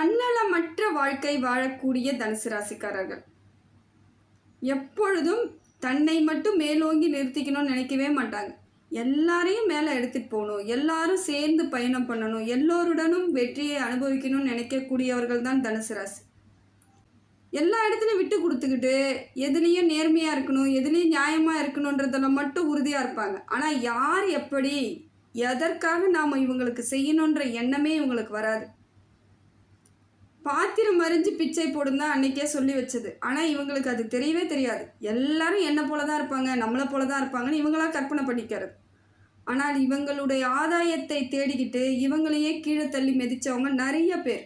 தன்னலமற்ற வாழ்க்கை வாழக்கூடிய தனுசு ராசிக்காரர்கள். எப்பொழுதும் தன்னை மட்டும் மேலோங்கி நிறுத்திக்கணும்னு நினைக்கவே மாட்டாங்க. எல்லாரையும் மேலே எடுத்துகிட்டு போகணும். எல்லாரும் சேர்ந்து பயணம் பண்ணணும். எல்லோருடனும் வெற்றியை அனுபவிக்கணும்னு நினைக்கக்கூடியவர்கள் தான் தனுசு ராசி. எல்லா இடத்துலையும் விட்டு கொடுத்துக்கிட்டு எதுலேயும் நேர்மையாக இருக்கணும் எதுலேயும் நியாயமாக இருக்கணுன்றதில் மட்டும் உறுதியாக இருப்பாங்க. ஆனால் யார் எப்படி எதற்காக நாம் இவங்களுக்கு செய்யணுன்ற எண்ணமே இவங்களுக்கு வராது. பாத்திரம் மறிஞ்சு பிச்சை போடும் தான் அன்னைக்கே சொல்லி வச்சது. ஆனால் இவங்களுக்கு அது தெரியவே தெரியாது. எல்லாரும் என்ன போல தான் இருப்பாங்க நம்மளை போல தான் இருப்பாங்கன்னு இவங்களா கற்பனை பண்ணிக்கிறது. ஆனால் இவங்களுடைய ஆதாயத்தை தேடிக்கிட்டு இவங்களையே கீழே தள்ளி மிதித்தவங்க நிறைய பேர்.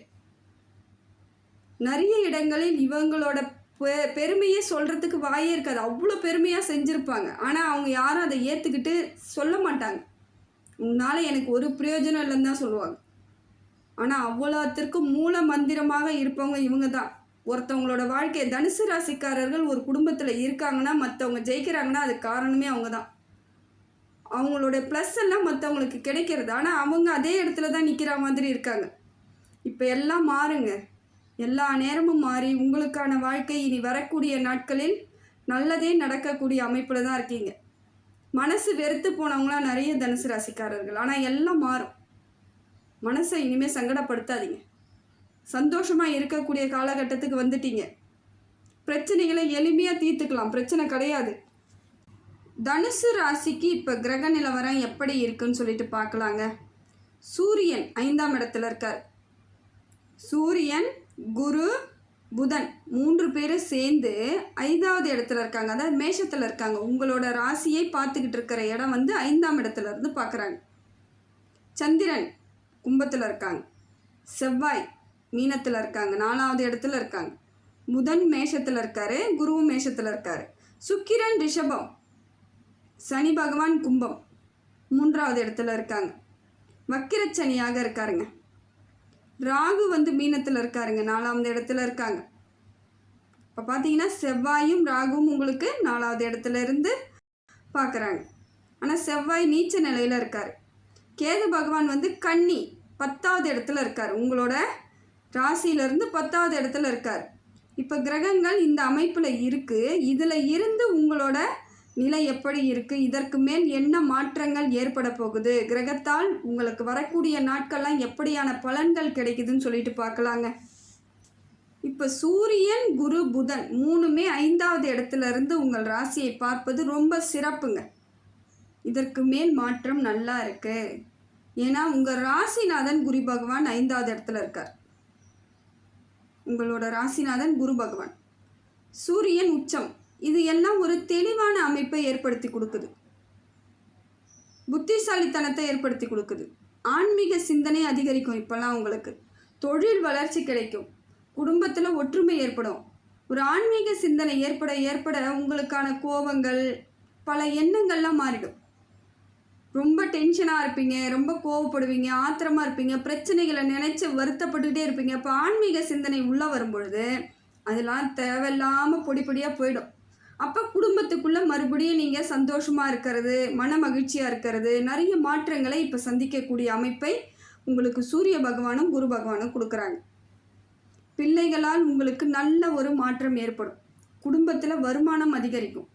நிறைய இடங்களில் இவங்களோட பெ பெருமையே சொல்கிறதுக்கு வாயே இருக்காது. அவ்வளோ பெருமையாக செஞ்சுருப்பாங்க. ஆனால் அவங்க யாரும் அதை ஏற்றுக்கிட்டு சொல்ல மாட்டாங்க. உன்னால் எனக்கு ஒரு பிரயோஜனம் இல்லைன்னு தான் சொல்லுவாங்க. ஆனால் அவ்வளோத்திற்கும் மூல மந்திரமாக இருப்பவங்க இவங்க தான். ஒருத்தவங்களோட வாழ்க்கை தனுசு ராசிக்காரர்கள் ஒரு குடும்பத்தில் இருக்காங்கன்னா மற்றவங்க ஜெயிக்கிறாங்கன்னா அது காரணமே அவங்க தான். அவங்களோட ப்ளஸ் எல்லாம் மற்றவங்களுக்கு கிடைக்கிறது. ஆனால் அவங்க அதே இடத்துல தான் நிற்கிற மாதிரி இருக்காங்க. இப்போ எல்லாம் மாறுங்க. எல்லா நேரமும் மாறி உங்களுக்கான வாழ்க்கை இனி வரக்கூடிய நாட்களில் நல்லதே நடக்கக்கூடிய அமைப்பில் தான் இருக்கீங்க. மனசு வெறுத்து போனவங்களாம் நிறைய தனுசு ராசிக்காரர்கள். ஆனால் எல்லாம் மாறும். மனசை இனிமேல் சங்கடப்படுத்தாதீங்க. சந்தோஷமாக இருக்கக்கூடிய காலகட்டத்துக்கு வந்துட்டீங்க. பிரச்சனைகளை எளிமையாக தீர்த்துக்கலாம். பிரச்சனை கிடையாது. தனுசு ராசிக்கு இப்போ கிரக நிலவரம் எப்படி இருக்குன்னு சொல்லிட்டு பார்க்கலாங்க. சூரியன் ஐந்தாம் இடத்துல இருக்கார். சூரியன் குரு புதன் மூன்று பேரும் சேர்ந்து ஐந்தாவது இடத்துல இருக்காங்க. அதாவது மேஷத்தில் இருக்காங்க. உங்களோட ராசியை பார்த்துக்கிட்டு இருக்கிற இடம் வந்து ஐந்தாம் இடத்துல இருந்து பார்க்குறாங்க. சந்திரன் கும்பத்தில் இருக்காங்க. செவ்வாய் மீனத்தில் இருக்காங்க. நாலாவது இடத்துல இருக்காங்க. புதன் மேஷத்தில் இருக்காரு. குருவும் மேஷத்தில் இருக்காரு. சுக்கிரன் ரிஷபம். சனி பகவான் கும்பம். மூன்றாவது இடத்துல இருக்காங்க. வக்கிரச்சனியாக இருக்காருங்க. ராகு வந்து மீனத்தில் இருக்காருங்க. நாலாவது இடத்துல இருக்காங்க. இப்போ பார்த்தீங்கன்னா செவ்வாயும் ராகுவும் உங்களுக்கு நாலாவது இடத்துல இருந்து பார்க்குறாங்க ஆனால் செவ்வாய் நீச்ச நிலையில் இருக்கார். கேது பகவான் வந்து கன்னி. பத்தாவது இடத்துல இருக்கார். உங்களோட ராசியிலேருந்து பத்தாவது இடத்துல இருக்கார். இப்போ கிரகங்கள் இந்த அமைப்பில் இருக்குது இதில் இருந்து உங்களோட நிலை எப்படி இருக்குது இதற்கு மேல் என்ன மாற்றங்கள் ஏற்பட போகுது? கிரகத்தால் உங்களுக்கு வரக்கூடிய நாட்கள்லாம் எப்படியான பலன்கள் கிடைக்குதுன்னு சொல்லிட்டு பார்க்கலாங்க. இப்போ சூரியன் குரு புதன் மூணுமே ஐந்தாவது இடத்துல இருந்து உங்கள் ராசியை பார்ப்பது ரொம்ப சிறப்புங்க. இதற்கு மேல் மாற்றம் நல்லா இருக்குது ஏன்னா உங்கள் ராசிநாதன் குரு பகவான் ஐந்தாவது இடத்துல இருக்கார். உங்களோட ராசிநாதன் குரு பகவான். சூரியன் உச்சம். இது எல்லாம் ஒரு தெளிவான அமைப்பை ஏற்படுத்தி கொடுக்குது. புத்திசாலித்தனத்தை ஏற்படுத்தி கொடுக்குது. ஆன்மீக சிந்தனை அதிகரிக்கும் இப்போல்லாம் உங்களுக்கு. தொழில் வளர்ச்சி கிடைக்கும். குடும்பத்தில் ஒற்றுமை ஏற்படும். ஒரு ஆன்மீக சிந்தனை ஏற்பட ஏற்பட உங்களுக்கான கோபங்கள் பல எண்ணங்கள்லாம் மாறிடும். ரொம்ப டென்ஷனாக இருப்பீங்க ரொம்ப கோவப்படுவீங்க ஆத்திரமாக இருப்பீங்க பிரச்சனைகளை நினச்சி வருத்தப்பட்டுக்கிட்டே இருப்பீங்க. இப்போ ஆன்மீக சிந்தனை உள்ளே வரும்பொழுது அதெல்லாம் தேவையில்லாமல் பொடி பொடியாக போயிடும். அப்போ குடும்பத்துக்குள்ளே மறுபடியும் நீங்கள் சந்தோஷமாக இருக்கிறது மன மகிழ்ச்சியாக இருக்கிறது நிறைய மாற்றங்களை இப்போ சந்திக்கக்கூடிய அமைப்பை உங்களுக்கு சூரிய பகவானும் குரு பகவானும் கொடுக்குறாங்க. பிள்ளைகளால் உங்களுக்கு நல்ல ஒரு மாற்றம் ஏற்படும். குடும்பத்தில் வருமானம் அதிகரிக்கும்.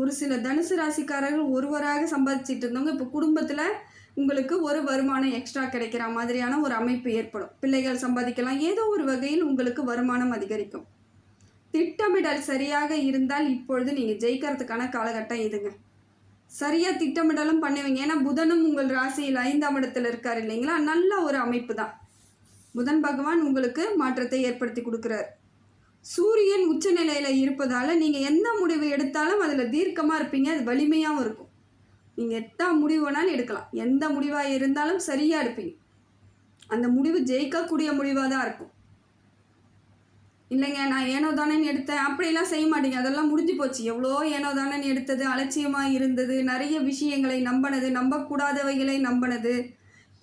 ஒரு சில தனுசு ராசிக்காரர்கள் ஒருவராக சம்பாதிச்சிட்டு இருந்தவங்க இப்போ குடும்பத்தில் உங்களுக்கு ஒரு வருமானம் எக்ஸ்ட்ரா கிடைக்கிற மாதிரியான ஒரு அமைப்பு ஏற்படும். பிள்ளைகள் சம்பாதிக்கலாம். ஏதோ ஒரு வகையில் உங்களுக்கு வருமானம் அதிகரிக்கும். திட்டமிடல் சரியாக இருந்தால் இப்பொழுது நீங்கள் ஜெயிக்கிறதுக்கான காலகட்டம் இதுங்க. சரியாக திட்டமிடலும் பண்ணுவீங்க. ஏன்னா புதனும் உங்கள் ராசியில் ஐந்தாம் இடத்துல இருக்கார் இல்லைங்களா? நல்ல ஒரு அமைப்பு தான். புதன் பகவான் உங்களுக்கு மாற்றத்தை ஏற்படுத்தி கொடுக்குறாரு. சூரியன் உச்சநிலையில் இருப்பதால் நீங்கள் எந்த முடிவு எடுத்தாலும் அதில் தீர்க்கமாக இருப்பீங்க அது வலிமையாகவும் இருக்கும். நீங்கள் எத்தா முடிவு வேணாலும் எடுக்கலாம். எந்த முடிவாக இருந்தாலும் சரியாக இருப்பீங்க அந்த முடிவு ஜெயிக்கக்கூடிய முடிவாக தான் இருக்கும். இல்லைங்க நான் ஏனோ தானேன்னு எடுத்தேன். அப்படிலாம் செய்ய மாட்டீங்க. அதெல்லாம் முடிஞ்சு போச்சு. எவ்வளோ ஏனோ தானேன்னு எடுத்தது அலட்சியமாக இருந்தது நிறைய விஷயங்களை நம்பினது நம்பக்கூடாதவைகளை நம்பினது.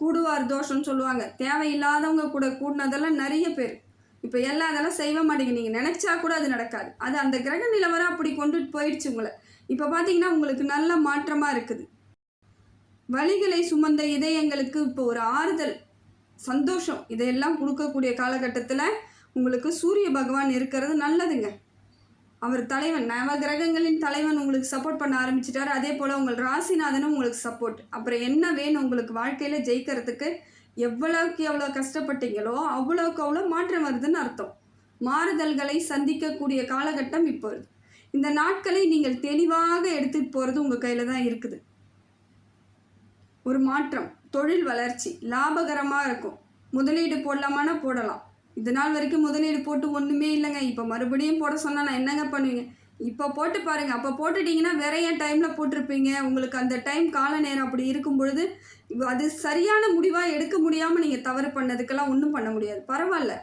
கூடுவார் தோஷம்னு சொல்லுவாங்க. தேவையில்லாதவங்க கூட கூடினதெல்லாம் நிறைய பேர். இப்போ எல்லாம் அதெல்லாம் செய்ய மாட்டீங்க. நீங்கள் நினச்சா கூட அது நடக்காது. அது அந்த கிரக நிலவரம் அப்படி கொண்டுட்டு போயிடுச்சு உங்களை. இப்போ பார்த்தீங்கன்னா உங்களுக்கு நல்ல மாற்றமாக இருக்குது. வழிகளை சுமந்த இதயங்களுக்கு இப்போ ஒரு ஆறுதல் சந்தோஷம் இதையெல்லாம் கொடுக்கக்கூடிய காலகட்டத்தில் உங்களுக்கு சூரிய பகவான் இருக்கிறது நல்லதுங்க. அவர் தலைவன் நவ கிரகங்களின் தலைவன் உங்களுக்கு சப்போர்ட் பண்ண ஆரம்பிச்சிட்டார். அதே போல் உங்கள் ராசிநாதனும் உங்களுக்கு சப்போர்ட் அப்புறம் என்ன வேணும் உங்களுக்கு வாழ்க்கையில் ஜெயிக்கிறதுக்கு? எவ்வளோக்கு எவ்வளோ கஷ்டப்பட்டீங்களோ அவ்வளோக்கு அவ்வளோ மாற்றம் வருதுன்னு அர்த்தம். மாறுதல்களை சந்திக்கக்கூடிய காலகட்டம் இப்பொழுது. இந்த நாட்களை நீங்கள் தெளிவாக எடுத்துகிட்டு போகிறது உங்கள் கையில் தான் இருக்குது. ஒரு மாற்றம் தொழில் வளர்ச்சி லாபகரமாக இருக்கும். முதலீடு போடலாமான்னா போடலாம். இது நாள் வரைக்கும் முதலீடு போட்டு ஒன்றுமே இல்லைங்க. இப்போ மறுபடியும் போட சொன்னால் நான் என்னங்க பண்ணுவீங்க? இப்போ போட்டு பாருங்கள் அப்போ போட்டுட்டீங்கன்னா விரைய டைமில் போட்டிருப்பீங்க? உங்களுக்கு அந்த டைம் கால நேரம் அப்படி இருக்கும் பொழுது அது சரியான முடிவாக எடுக்க முடியாமல் நீங்கள் தவறு பண்ணதுக்கெல்லாம் ஒன்றும் பண்ண முடியாது. பரவாயில்ல.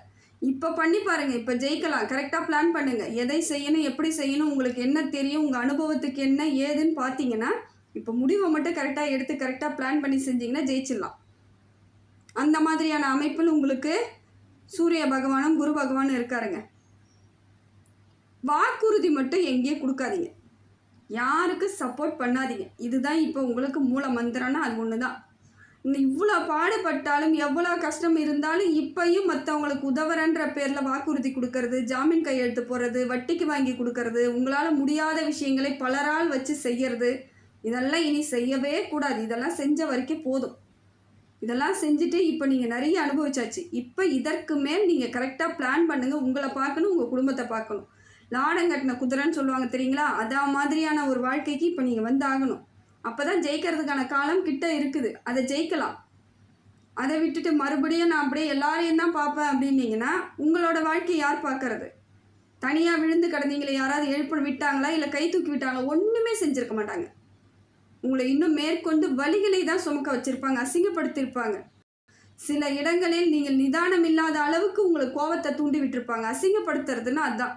இப்போ பண்ணி பாருங்கள் இப்போ ஜெயிக்கலாம். கரெக்டாக பிளான் பண்ணுங்கள் எதை செய்யணும் எப்படி செய்யணும் உங்களுக்கு என்ன தெரியும் உங்கள் அனுபவத்துக்கு என்ன ஏதுன்னு பார்த்தீங்கன்னா இப்போ முடிவை மட்டும் கரெக்டாக எடுத்து கரெக்டாக பிளான் பண்ணி செஞ்சீங்கன்னா ஜெயிச்சிடலாம். அந்த மாதிரியான அமைப்பில் உங்களுக்கு சூரிய பகவானும் குரு பகவானும் இருக்காருங்க. வாக்குறுதி மட்டும் எங்கேயே கொடுக்காதீங்க. யாருக்கு சப்போர்ட் பண்ணாதீங்க. இதுதான் இப்போ உங்களுக்கு மூல மந்திரம்னா அது ஒன்று தான் இவ்வளோ பாடுபட்டாலும் எவ்வளோ கஷ்டம் இருந்தாலும் இப்பையும் மற்றவங்களுக்கு உதவுறன்ற பேரில் வாக்குறுதி கொடுக்கறது ஜாமீன் கையெழுத்து போடுறது வட்டிக்கு வாங்கி கொடுக்கறது உங்களால் முடியாத விஷயங்களை பலரால் வச்சு செய்யறது இதெல்லாம் இனி செய்யவே கூடாது. இதெல்லாம் செஞ்ச வரைக்கும் போதும். இதெல்லாம் செஞ்சுட்டு இப்போ நீங்கள் நிறைய அனுபவிச்சாச்சு. இப்போ இதற்கு மேல் நீங்கள் கரெக்டாக பிளான் பண்ணுங்கள் உங்களை பார்க்கணும் உங்கள் குடும்பத்தை பார்க்கணும். லாடம் கட்டின குதிரைன்னு சொல்லுவாங்க தெரியுங்களா? அதான் மாதிரியான ஒரு வாழ்க்கைக்கு இப்போ நீங்கள் வந்து ஆகணும் அப்போ தான் ஜெயிக்கிறதுக்கான காலம் கிட்ட இருக்குது. அதை ஜெயிக்கலாம். அதை விட்டுட்டு மறுபடியும் நான் அப்படியே எல்லாரையும் தான் பார்ப்பேன் அப்படின்னீங்கன்னா உங்களோட வாழ்க்கையை யார் பார்க்கறது? தனியாக விழுந்து கிடந்தீங்களே யாராவது எழுப்ப விட்டாங்களா இல்லை கை தூக்கி விட்டாங்களா ஒன்றுமே செஞ்சுருக்க மாட்டாங்க. உங்களை இன்னும் மேற்கொண்டு வழிகளை தான் சுமக்க வச்சுருப்பாங்க அசிங்கப்படுத்தியிருப்பாங்க சில இடங்களில் நீங்கள் நிதானம் இல்லாத அளவுக்கு உங்களுக்கு கோவத்தை தூண்டி விட்டுருப்பாங்க அசிங்கப்படுத்துறதுன்னா அதுதான்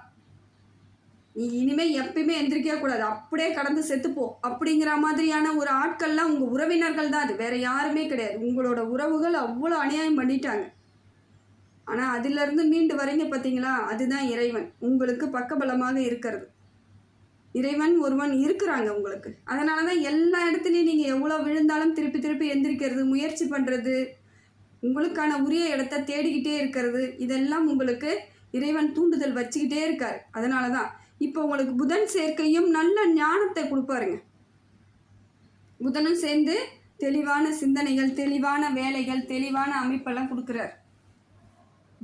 நீ இனிமே எப்பயுமே எந்திரிக்கவே கூடாது. அப்படியே கடந்து செத்துப்போ அப்படிங்கிற மாதிரியான ஒரு ஆட்கள்லாம் உங்கள் உறவினர்கள் தான் அது. வேற யாருமே கிடையாது. உங்களோட உறவுகள் அவ்வளோ அநியாயம் பண்ணிட்டாங்க. ஆனால் அதிலிருந்து மீண்டு வரீங்க பார்த்தீங்களா? அதுதான் இறைவன். உங்களுக்கு பக்கபலமாக இருக்கிறது. இறைவன் ஒருவன் இருக்கிறாங்க உங்களுக்கு. அதனால தான் எல்லா இடத்துலையும் நீங்கள் எவ்வளோ விழுந்தாலும் திருப்பி திருப்பி எந்திரிக்கிறது முயற்சி பண்ணுறது உங்களுக்கான உரிய இடத்த தேடிக்கிட்டே இருக்கிறது இதெல்லாம் உங்களுக்கு இறைவன் தூண்டுதல் வச்சுக்கிட்டே இருக்கார். அதனால தான் இப்போ உங்களுக்கு புதன் சேர்க்கையும் நல்ல ஞானத்தை கொடுப்பாருங்க. புதனும் சேர்ந்து தெளிவான சிந்தனைகள் தெளிவான வேலைகள் தெளிவான அமைப்பெல்லாம் கொடுக்குறார்.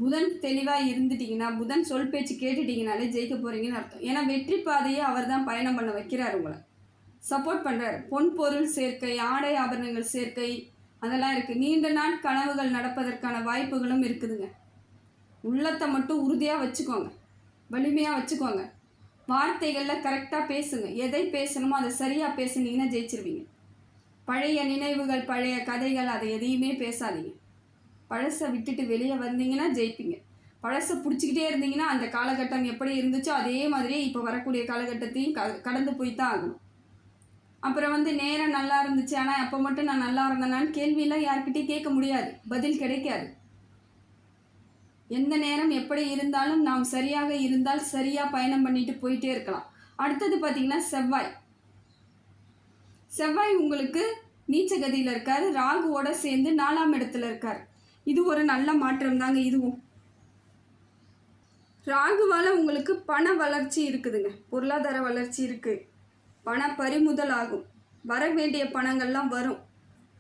புதன் தெளிவாக இருந்துட்டிங்கன்னா புதன் சொல் பேச்சு கேட்டுட்டிங்கனாலே ஜெயிக்க போகிறீங்கன்னு அர்த்தம். ஏன்னா வெற்றி பாதையை அவர் தான் பயணம் பண்ண வைக்கிறார் உங்களை. சப்போர்ட் பண்ணுறாரு பொன் பொருள் சேர்க்கை ஆடை ஆபரணங்கள் சேர்க்கை அதெல்லாம் இருக்குது நீண்ட நாள் கனவுகள் நடப்பதற்கான வாய்ப்புகளும் இருக்குதுங்க. உள்ளத்தை மட்டும் உறுதியாக வச்சுக்கோங்க. வலிமையாக வச்சுக்கோங்க. வார்த்தைகளில் கரெக்டாக பேசுங்க. எதை பேசணுமோ அதை சரியாக பேசுனீங்கன்னா ஜெயிச்சிருவீங்க. பழைய நினைவுகள் பழைய கதைகள் அதை எதையுமே பேசாதீங்க. பழசை விட்டுட்டு வெளியே வந்தீங்கன்னா ஜெயிப்பீங்க. பழசை பிடிச்சிக்கிட்டே இருந்தீங்கன்னா அந்த காலகட்டம் எப்படி இருந்துச்சோ அதே மாதிரியே இப்போ வரக்கூடிய காலகட்டத்தையும் க கடந்து போய் தான் ஆகணும். அப்புறம் வந்து நேரம் நல்லா இருந்துச்சு. ஆனால் அப்போ மட்டும் நான் நல்லா இருந்தேனான்னு கேள்வியெல்லாம் யார்கிட்டையும் கேட்க முடியாது. பதில் கிடைக்காது. எந்த நேரம் எப்படி இருந்தாலும் நாம் சரியாக இருந்தால் சரியாக பயணம் பண்ணிட்டு போயிட்டே இருக்கலாம். அடுத்தது பார்த்தீங்கன்னா செவ்வாய். செவ்வாய் உங்களுக்கு நீச்சகதியில் இருக்கார். ராகுவோட சேர்ந்து நாலாம் இடத்துல இருக்கார். இது ஒரு நல்ல மாற்றம் தாங்க இதுவும். ராகுவால் உங்களுக்கு பண வளர்ச்சி இருக்குதுங்க. பொருளாதார வளர்ச்சி இருக்குது பண பறிமுதல் ஆகும். வர வேண்டிய பணங்கள்லாம் வரும்.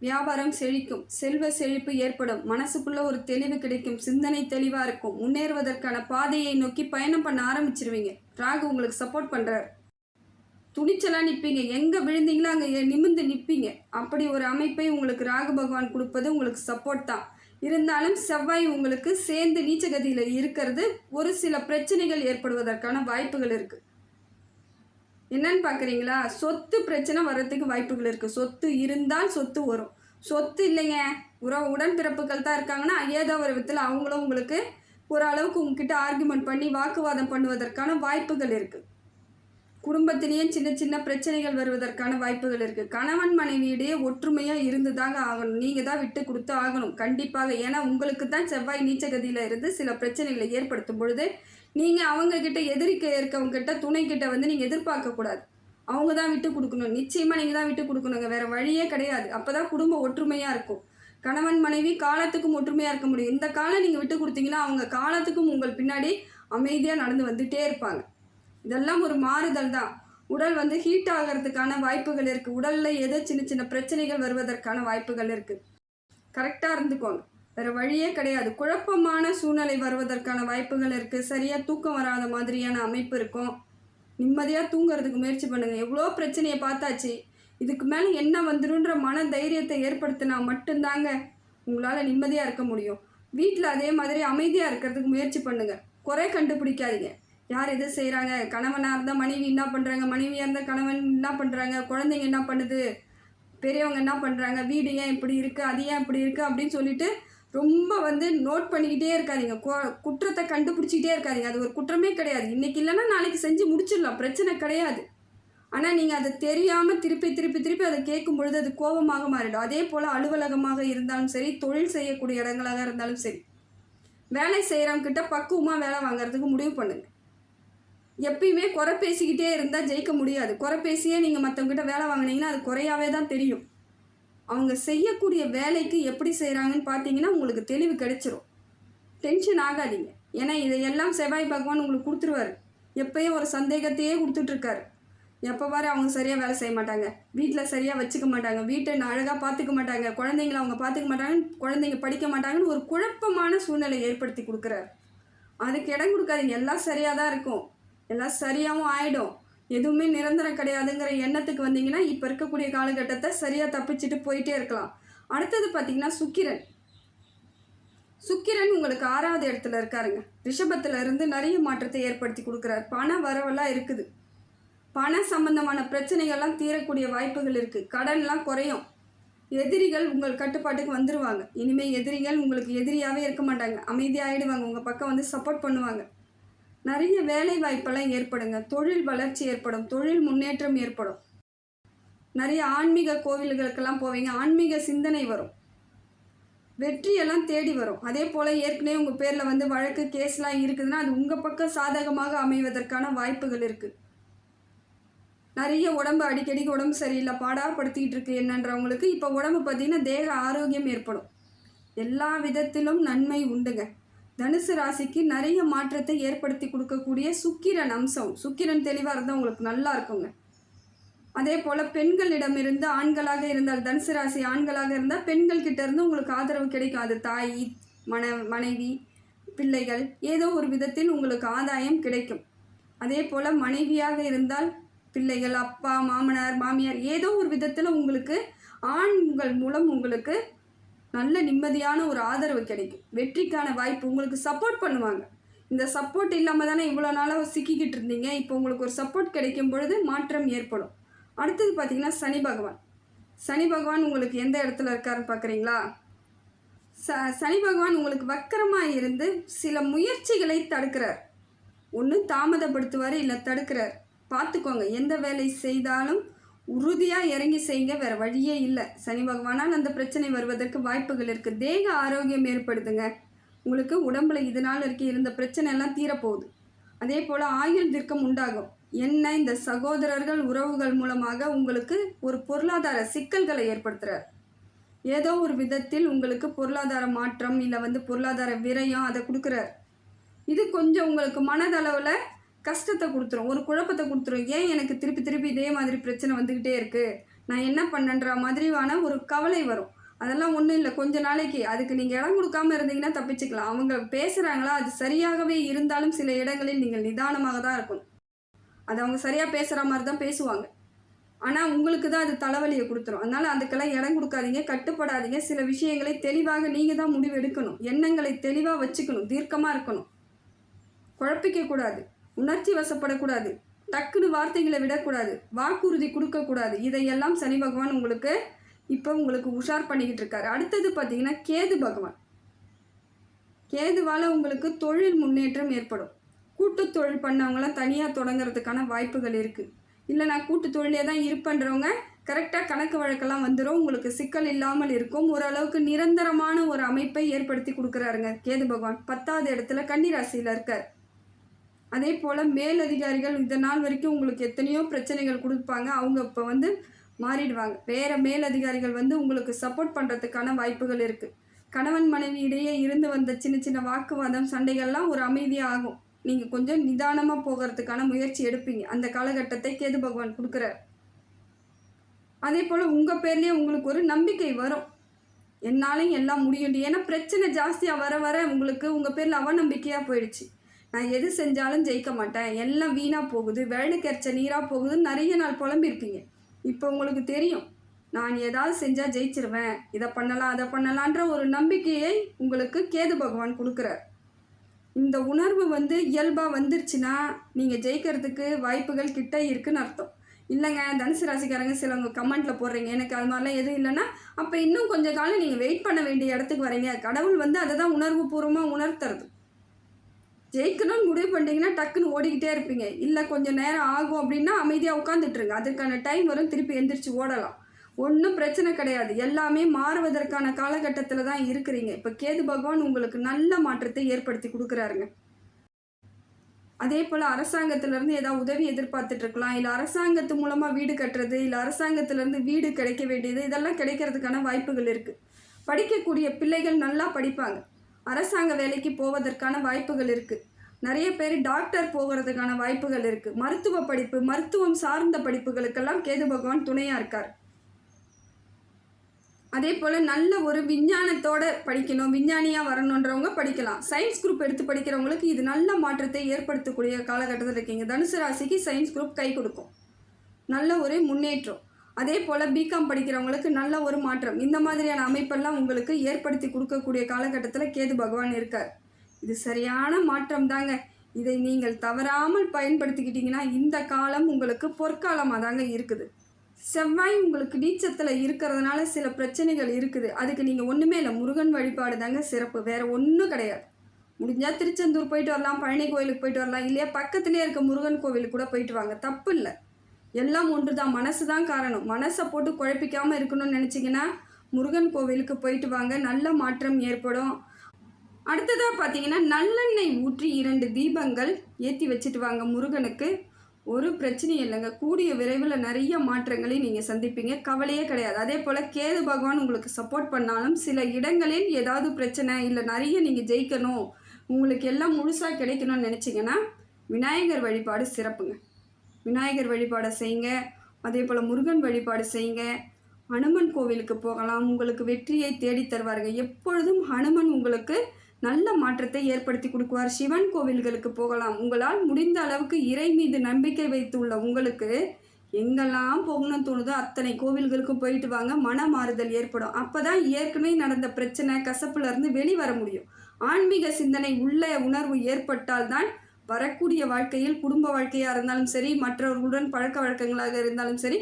வியாபாரம் செழிக்கும். செல்வ செழிப்பு ஏற்படும். மனசுக்குள்ள ஒரு தெளிவு கிடைக்கும். சிந்தனை தெளிவாக இருக்கும். முன்னேறுவதற்கான பாதையை நோக்கி பயணம் பண்ண ஆரம்பிச்சிருவீங்க. ராகு உங்களுக்கு சப்போர்ட் பண்ணுறாரு துணிச்சலாக நிற்பீங்க எங்கே விழுந்தீங்களோ அங்கே நிமிர்ந்து நிற்பீங்க அப்படி ஒரு அமைப்பை உங்களுக்கு ராகு பகவான் கொடுப்பது உங்களுக்கு சப்போர்ட் தான். இருந்தாலும் செவ்வாய் உங்களுக்கு சேர்ந்து நீச்சகதியில் இருக்கிறது ஒரு சில பிரச்சனைகள் ஏற்படுவதற்கான வாய்ப்புகள் இருக்குது என்னன்னு பார்க்குறீங்களா சொத்து பிரச்சனை வர்றதுக்கு வாய்ப்புகள் இருக்குது சொத்து இருந்தால் சொத்து வரும். சொத்து இல்லைங்க. உறவு உடன்பிறப்புகள் தான் இருக்காங்கன்னா ஏதோ ஒரு விதத்தில் அவங்களும் உங்களுக்கு ஓரளவுக்கு உங்ககிட்ட ஆர்குமெண்ட் பண்ணி வாக்குவாதம் பண்ணுவதற்கான வாய்ப்புகள் இருக்குது குடும்பத்திலேயே சின்ன சின்ன பிரச்சனைகள் வருவதற்கான வாய்ப்புகள் இருக்குது கணவன் மனைவியிடையே ஒற்றுமையாக இருந்து தாங்க ஆகணும். நீங்கள் தான் விட்டு கொடுத்து ஆகணும். கண்டிப்பாக. ஏன்னா உங்களுக்கு தான் செவ்வாய் நீச்சகதியில் இருந்து சில பிரச்சனைகளை ஏற்படுத்தும் பொழுது நீங்கள் அவங்கக்கிட்ட எதிரிக்க இருக்கவங்ககிட்ட துணைக்கிட்ட வந்து நீங்கள் எதிர்பார்க்கக்கூடாது அவங்க தான் விட்டு கொடுக்கணும். நிச்சயமாக நீங்கள் தான் விட்டு கொடுக்கணுங்க. வேறு வழியே கிடையாது. அப்போ தான் குடும்ப ஒற்றுமையாக இருக்கும். கணவன் மனைவி காலத்துக்கும் ஒற்றுமையாக இருக்க முடியும். இந்த காலம் நீங்கள் விட்டு கொடுத்தீங்கன்னா அவங்க காலத்துக்கும் உங்கள் பின்னாடி அமைதியாக நடந்து வந்துகிட்டே இருப்பாங்க. இதெல்லாம் ஒரு மாறுதல் தான். உடல் வந்து ஹீட் ஆகிறதுக்கான வாய்ப்புகள் இருக்குது உடலில் ஏதோ சின்ன சின்ன பிரச்சனைகள் வருவதற்கான வாய்ப்புகள் இருக்குது கரெக்டாக இருந்துக்கோங்க. வேறு வழியே கிடையாது. குழப்பமான சூழ்நிலை வருவதற்கான வாய்ப்புகள் இருக்குது சரியாக தூக்கம் வராத மாதிரியான அமைப்பு இருக்கும். நிம்மதியாக தூங்குறதுக்கு முயற்சி பண்ணுங்கள் எவ்வளோ பிரச்சனையை பார்த்தாச்சு. இதுக்கு மேலே என்ன வந்துருன்ற மன தைரியத்தை ஏற்படுத்தினா மட்டும்தாங்க உங்களால் நிம்மதியாக இருக்க முடியும். வீட்டில் அதே மாதிரி அமைதியாக இருக்கிறதுக்கு முயற்சி பண்ணுங்கள் குறை கண்டுபிடிக்காதீங்க. யார் எது செய்கிறாங்க கணவனாக இருந்தால் மனைவி என்ன பண்ணுறாங்க மனைவியாக இருந்தால் கணவன் என்ன பண்ணுறாங்க குழந்தைங்க என்ன பண்ணுது? பெரியவங்க என்ன பண்ணுறாங்க வீடு ஏன் இப்படி இருக்குது அது ஏன் இப்படி இருக்குது அப்படின்னு சொல்லிட்டு ரொம்ப வந்து நோட் பண்ணிக்கிட்டே இருக்காதீங்க. குற்றத்தை கண்டுபிடிச்சிக்கிட்டே இருக்காதிங்க. அது ஒரு குற்றமே கிடையாது. இன்றைக்கி இல்லைன்னா நாளைக்கு செஞ்சு முடிச்சிடலாம். பிரச்சனை கிடையாது. ஆனால் நீங்கள் அதை தெரியாமல் திருப்பி திருப்பி திருப்பி அதை கேட்கும் பொழுது அது கோபமாக மாறிடும். அதே போல் அலுவலகமாக இருந்தாலும் சரி தொழில் செய்யக்கூடிய இடங்களாக இருந்தாலும் சரி வேலை செய்கிறவங்க கிட்ட பக்குவமாக வேலை வாங்குறதுக்கு முடிவு பண்ணுங்கள் எப்பயுமே குறை பேசிக்கிட்டே இருந்தால் ஜெயிக்க முடியாது. குறை பேசியே நீங்கள் மற்றவங்ககிட்ட வேலை வாங்குனீங்கன்னா அது குறையாவே தான் தெரியும். அவங்க செய்யக்கூடிய வேலைக்கு எப்படி செய்கிறாங்கன்னு பார்த்தீங்கன்னா உங்களுக்கு தெளிவு கிடைச்சிரும். டென்ஷன் ஆகாதீங்க. ஏன்னா இதையெல்லாம் செவ்வாய் பகவான் உங்களுக்கு கொடுத்துருவாரு. எப்பயோ ஒரு சந்தேகத்தையே கொடுத்துட்ருக்காரு. எப்போ பாரு அவங்க சரியாக வேலை செய்ய மாட்டாங்க. வீட்டில் சரியாக வச்சுக்க மாட்டாங்க. வீட்டை அழகாக பார்த்துக்க மாட்டாங்க. குழந்தைங்கள அவங்க பார்த்துக்க மாட்டாங்கன்னு குழந்தைங்க படிக்க மாட்டாங்கன்னு ஒரு குழப்பமான சூழ்நிலை ஏற்படுத்தி கொடுக்குறாரு. அதுக்கு இடம் கொடுக்காதீங்க. எல்லாம் சரியாக தான் இருக்கும். எல்லாம் சரியாகவும் ஆகிடும் எதுவுமே நிரந்தரம் கிடையாதுங்கிற எண்ணத்துக்கு வந்தீங்கன்னா இப்போ இருக்கக்கூடிய காலகட்டத்தை சரியாக தப்பிச்சுட்டு போயிட்டே இருக்கலாம். அடுத்தது பார்த்தீங்கன்னா சுக்கிரன். சுக்கிரன் உங்களுக்கு ஆறாவது இடத்துல இருக்காருங்க. ரிஷபத்தில் இருந்து நிறைய மாற்றத்தை ஏற்படுத்தி கொடுக்குறாரு. பண வரவெல்லாம் இருக்குது. பண சம்பந்தமான பிரச்சனைகள்லாம் தீரக்கூடிய வாய்ப்புகள் இருக்குது கடன்லாம் குறையும். எதிரிகள் உங்கள் கட்டுப்பாட்டுக்கு வந்துருவாங்க. இனிமேல் எதிரிகள் உங்களுக்கு எதிரியாகவே இருக்க மாட்டாங்க. அமைதியாகிடுவாங்க உங்கள் பக்கம் வந்து சப்போர்ட் பண்ணுவாங்க. நிறைய வேலை வாய்ப்பெல்லாம் ஏற்படுங்க. தொழில் வளர்ச்சி ஏற்படும். தொழில் முன்னேற்றம் ஏற்படும். நிறைய ஆன்மீக கோவில்களுக்கெல்லாம் போவீங்க. ஆன்மீக சிந்தனை வரும். வெற்றியெல்லாம் தேடி வரும். அதே போல் ஏற்கனவே உங்கள் பேரில் வந்து வழக்கு கேஸ்லாம் இருக்குதுன்னா அது உங்கள் பக்கம் சாதகமாக அமைவதற்கான வாய்ப்புகள் இருக்குது நிறைய உடம்பு அடிக்கடிக்கு உடம்பு சரியில்லை பாடாப்படுத்திக்கிட்டு இருக்கு என்னன்றவங்களுக்கு இப்போ உடம்பு பார்த்தீங்கன்னா தேக ஆரோக்கியம் ஏற்படும். எல்லா விதத்திலும் நன்மை உண்டுங்க. தனுசு ராசிக்கு நிறைய மாற்றத்தை ஏற்படுத்தி கொடுக்கக்கூடிய சுக்கிரன் அம்சம். சுக்கிரன் தெளிவாக இருந்தால் உங்களுக்கு நல்லா இருக்குங்க. அதே போல் பெண்களிடமிருந்து ஆண்களாக இருந்தால் தனுசு ராசி ஆண்களாக இருந்தால் பெண்கள் இருந்து உங்களுக்கு ஆதரவு கிடைக்கும் அது தாய் மன மனைவி பிள்ளைகள் ஏதோ ஒரு விதத்தில் உங்களுக்கு ஆதாயம் கிடைக்கும். அதே போல் மனைவியாக இருந்தால் பிள்ளைகள் அப்பா மாமனார் மாமியார் ஏதோ ஒரு விதத்தில் உங்களுக்கு ஆண்கள் மூலம் உங்களுக்கு நல்ல நிம்மதியான ஒரு ஆதரவு கிடைக்கும். வெற்றிக்கான வாய்ப்பு உங்களுக்கு சப்போர்ட் பண்ணுவாங்க. இந்த சப்போர்ட் இல்லாமல் தானே இவ்வளோ நாளாக சிக்கிக்கிட்டு இருந்தீங்க? இப்போ உங்களுக்கு ஒரு சப்போர்ட் கிடைக்கும் பொழுது மாற்றம் ஏற்படும். அடுத்தது பார்த்தீங்கன்னா சனி பகவான். சனி பகவான் உங்களுக்கு எந்த இடத்துல இருக்காருன்னு பார்க்குறீங்களா? ச சனி பகவான் உங்களுக்கு வக்கரமாக இருந்து சில முயற்சிகளை தடுக்கிறார். ஒன்று தாமதப்படுத்துவார் இல்லை தடுக்கிறார். பார்த்துக்கோங்க எந்த வேலை செய்தாலும் உறுதியாக இறங்கி செய்யுங்க வேறு வழியே இல்லை. சனி பகவானால் அந்த பிரச்சனை வருவதற்கு வாய்ப்புகள் இருக்குது தேக ஆரோக்கியம் ஏற்படுதுங்க உங்களுக்கு உடம்புல இது நாள் வரைக்கும் இருந்த பிரச்சனை எல்லாம் தீரப்போகுது. அதே போல் ஆயுள் தீர்க்கம் உண்டாகும். என்ன இந்த சகோதரர்கள் உறவுகள் மூலமாக உங்களுக்கு ஒரு பொருளாதார சிக்கல்களை ஏற்படுத்துகிறார் ஏதோ ஒரு விதத்தில் உங்களுக்கு பொருளாதார மாற்றம் இல்லை வந்து பொருளாதார விரயம் அதை கொடுக்குறார். இது கொஞ்சம் உங்களுக்கு மனதளவில் கஷ்டத்தை கொடுத்துரும். ஒரு குழப்பத்தை கொடுத்துரும். ஏன் எனக்கு திருப்பி திருப்பி இதே மாதிரி பிரச்சனை வந்துக்கிட்டே இருக்குது நான் என்ன பண்ணன்ற மாதிரியான ஒரு கவலை வரும். அதெல்லாம் ஒன்றும் இல்லை. கொஞ்ச நாளைக்கு. அதுக்கு நீங்கள் இடம் கொடுக்காம இருந்தீங்கன்னா தப்பிச்சுக்கலாம். அவங்க பேசுகிறாங்களா அது சரியாகவே இருந்தாலும் சில இடங்களில் நீங்கள் நிதானமாக தான் இருக்கணும். அது அவங்க சரியாக பேசுகிற மாதிரி தான் பேசுவாங்க. ஆனால் உங்களுக்கு தான் அது தலைவலியை கொடுத்துரும். அதனால் அதுக்கெல்லாம் இடம் கொடுக்காதீங்க. கட்டுப்படாதீங்க. சில விஷயங்களை தெளிவாக நீங்கள் தான் முடிவு எடுக்கணும். எண்ணங்களை தெளிவாக வச்சுக்கணும். தீர்க்கமாக இருக்கணும். குழப்பிக்கக்கூடாது உணர்ச்சி வசப்படக்கூடாது. டக்குன்னு வார்த்தைகளை விடக்கூடாது. வாக்குறுதி கொடுக்கக்கூடாது. இதையெல்லாம் சனி பகவான் உங்களுக்கு இப்போ உங்களுக்கு உஷார் பண்ணிக்கிட்டு இருக்காரு. அடுத்தது பார்த்தீங்கன்னா கேது பகவான். கேதுவால் உங்களுக்கு தொழில் முன்னேற்றம் ஏற்படும். கூட்டு தொழில் பண்ணவங்களாம் தனியாக தொடங்குறதுக்கான வாய்ப்புகள் இருக்குது இல்லை நான் கூட்டு தொழிலே தான் இருப்பேன்றவங்க கரெக்டாக கணக்கு வழக்கெல்லாம் வந்துடும் உங்களுக்கு சிக்கல் இல்லாமல் இருக்கும். ஓரளவுக்கு நிரந்தரமான ஒரு அமைப்பை ஏற்படுத்தி கொடுக்குறாருங்க கேது பகவான். பத்தாவது இடத்துல கன்னிராசியில் இருக்கார். அதே போல் மேலதிகாரிகள் இந்த நாள் வரைக்கும் உங்களுக்கு எத்தனையோ பிரச்சனைகள் கொடுப்பாங்க. அவங்க இப்போ வந்து மாறிடுவாங்க. வேறு மேலதிகாரிகள் வந்து உங்களுக்கு சப்போர்ட் பண்ணுறதுக்கான வாய்ப்புகள் இருக்குது கணவன் மனைவி இடையே இருந்து வந்த சின்ன சின்ன வாக்குவாதம் சண்டைகள்லாம் ஒரு அமைதியாக ஆகும். நீங்கள் கொஞ்சம் நிதானமாக போகிறதுக்கான முயற்சி எடுப்பீங்க. அந்த காலகட்டத்தை கேது பகவான் கொடுக்குறார். அதே போல் உங்கள் பேர்லேயே உங்களுக்கு ஒரு நம்பிக்கை வரும். என்னாலையும் எல்லாம் முடியும் ஏன்னா பிரச்சனை ஜாஸ்தியாக வர வர உங்களுக்கு உங்கள் பேரில் அவநம்பிக்கையாக போயிடுச்சு. நான் எது செஞ்சாலும் ஜெயிக்க மாட்டேன். எல்லாம் வீணாக போகுது. வேலை கிடைச்ச நீராக போகுதுன்னு நிறைய நாள் புலம்பிருப்பீங்க இப்போ உங்களுக்கு தெரியும். நான் ஏதாவது செஞ்சால் ஜெயிச்சிருவேன். இதை பண்ணலாம் அதை பண்ணலான்ற ஒரு நம்பிக்கையை உங்களுக்கு கேது பகவான் கொடுக்குறார். இந்த உணர்வு வந்து இயல்பாக வந்துருச்சுன்னா நீங்கள் ஜெயிக்கிறதுக்கு வாய்ப்புகள் கிட்ட இருக்குன்னு அர்த்தம். இல்லைங்க தனுசு ராசிக்காரங்க சிலவங்க கமெண்ட்டில் போடுறீங்க. எனக்கு அது மாதிரிலாம் எதுவும் இல்லைன்னா அப்போ இன்னும் கொஞ்சம் காலம் நீங்கள் வெயிட் பண்ண வேண்டிய இடத்துக்கு வரீங்க. கடவுள் வந்து அதை தான் உணர்வு பூர்வமாக உணர்த்துறது. ஜெயிக்கணும்னு முடிவு பண்ணிட்டீங்கன்னா டக்குன்னு ஓடிக்கிட்டே இருப்பீங்க. இல்லை கொஞ்சம் நேரம் ஆகும் அப்படின்னா அமைதியாக உட்காந்துட்ருங்க அதுக்கான டைம் வரும். திருப்பி எந்திரிச்சு ஓடலாம். ஒன்றும் பிரச்சனை கிடையாது. எல்லாமே மாறுவதற்கான காலகட்டத்தில் தான் இருக்கிறீங்க. இப்போ கேது பகவான் உங்களுக்கு நல்ல மாற்றத்தை ஏற்படுத்தி கொடுக்குறாருங்க. அதே போல் அரசாங்கத்திலேருந்து ஏதாவது உதவி எதிர்பார்த்துட்டு இருக்கலாம் இல்லை அரசாங்கத்து மூலமாக வீடு கட்டுறது இல்லை அரசாங்கத்திலேருந்து வீடு கிடைக்க வேண்டியது இதெல்லாம் கிடைக்கிறதுக்கான வாய்ப்புகள் இருக்குது படிக்கக்கூடிய பிள்ளைகள் நல்லா படிப்பாங்க. அரசாங்க வேலைக்கு போவதற்கான வாய்ப்புகள் இருக்குது நிறைய பேர் டாக்டர் போகிறதுக்கான வாய்ப்புகள் இருக்குது மருத்துவ படிப்பு மருத்துவம் சார்ந்த படிப்புகளுக்கெல்லாம் கேது பகவான் துணையாக இருக்கார். அதே போல் நல்ல ஒரு விஞ்ஞானத்தோட படிக்கணும் விஞ்ஞானியாக வரணுன்றவங்க படிக்கலாம். சயின்ஸ் குரூப் எடுத்து படிக்கிறவங்களுக்கு இது நல்ல மாற்றத்தை ஏற்படுத்தக்கூடிய காலகட்டத்தில் இருக்கீங்க. தனுசு ராசிக்கு சயின்ஸ் குரூப் கை கொடுக்கும். நல்ல ஒரு முன்னேற்றம். அதே போல் பிகாம் படிக்கிறவங்களுக்கு நல்ல ஒரு மாற்றம். இந்த மாதிரியான அமைப்பெல்லாம் உங்களுக்கு ஏற்படுத்தி கொடுக்கக்கூடிய காலகட்டத்தில் கேது பகவான் இருக்கார். இது சரியான மாற்றம் தாங்க. இதை நீங்கள் தவறாமல் பயன்படுத்திக்கிட்டிங்கன்னா இந்த காலம் உங்களுக்கு பொற்காலமாக தாங்க இருக்குது. செவ்வாய் உங்களுக்கு நீச்சத்தில் இருக்கிறதுனால சில பிரச்சனைகள் இருக்குது. அதுக்கு நீங்கள் ஒன்றுமே இல்லை முருகன் வழிபாடு தாங்க சிறப்பு. வேறு ஒன்றும் கிடையாது. முடிஞ்சால் திருச்செந்தூர் போயிட்டு வரலாம் பழனி கோயிலுக்கு போயிட்டு வரலாம். இல்லையா பக்கத்துலேயே இருக்க முருகன் கோவிலுக்கு கூட போயிட்டு வாங்க. தப்பு இல்லை. எல்லாம் ஒன்று தான் மனசு தான் காரணம். மனசை போட்டு குழப்பிக்காமல் இருக்கணும்னு நினச்சிங்கன்னா முருகன் கோவிலுக்கு போயிட்டு வாங்க. நல்ல மாற்றம் ஏற்படும். அடுத்ததாக பார்த்தீங்கன்னா நல்லெண்ணெய் ஊற்றி இரண்டு தீபங்கள் ஏற்றி வச்சுட்டு வாங்க முருகனுக்கு. ஒரு பிரச்சனையும் இல்லைங்க. கூடிய விரைவில் நிறைய மாற்றங்களை நீங்கள் சந்திப்பீங்க. கவலையே கிடையாது. அதே போல் கேது பகவான் உங்களுக்கு சப்போர்ட் பண்ணாலும் சில இடங்களில் ஏதாவது பிரச்சனை இல்லை நிறைய நீங்கள் ஜெயிக்கணும் உங்களுக்கு எல்லாம் முழுசாக கிடைக்கணும்னு நினச்சிங்கன்னா விநாயகர் வழிபாடு சிறப்புங்க. விநாயகர் வழிபாடை செய்யுங்க. அதே போல் முருகன் வழிபாடு செய்யுங்க. ஹனுமன் கோவிலுக்கு போகலாம். உங்களுக்கு வெற்றியை தேடித் தருவார்கள் எப்பொழுதும் ஹனுமன் உங்களுக்கு நல்ல மாற்றத்தை ஏற்படுத்தி கொடுக்குவார். சிவன் கோவில்களுக்கு போகலாம். உங்களால் முடிந்த அளவுக்கு இறை மீது நம்பிக்கை வைத்துள்ள உங்களுக்கு எங்கெல்லாம் போகணும்னு தோணுதோ அத்தனை கோவில்களுக்கும் போயிட்டு வாங்க. மன மாறுதல் ஏற்படும். அப்போ தான் ஏற்கனவே நடந்த பிரச்சனை கசப்புலேருந்து வெளிவர முடியும். ஆன்மீக சிந்தனை உள்ள உணர்வு ஏற்பட்டால் தான் வரக்கூடிய வாழ்க்கையில் குடும்ப வாழ்க்கையாக இருந்தாலும் சரி மற்றவர்களுடன் பழக்க வழக்கங்களாக இருந்தாலும் சரி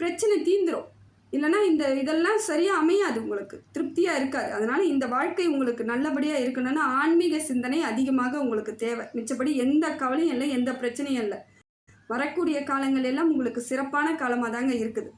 பிரச்சனை தீந்துடும் இல்லைன்னா இந்த இதெல்லாம் சரியாக அமையாது உங்களுக்கு. திருப்தியாக இருக்காது. அதனால் இந்த வாழ்க்கை உங்களுக்கு நல்லபடியாக இருக்கணும்னா ஆன்மீக சிந்தனை அதிகமாக உங்களுக்கு தேவை. மிச்சப்படி எந்த கவலையும் இல்லை எந்த பிரச்சனையும் இல்லை. வரக்கூடிய காலங்கள் எல்லாம் உங்களுக்கு சிறப்பான காலமாக தாங்க இருக்குது.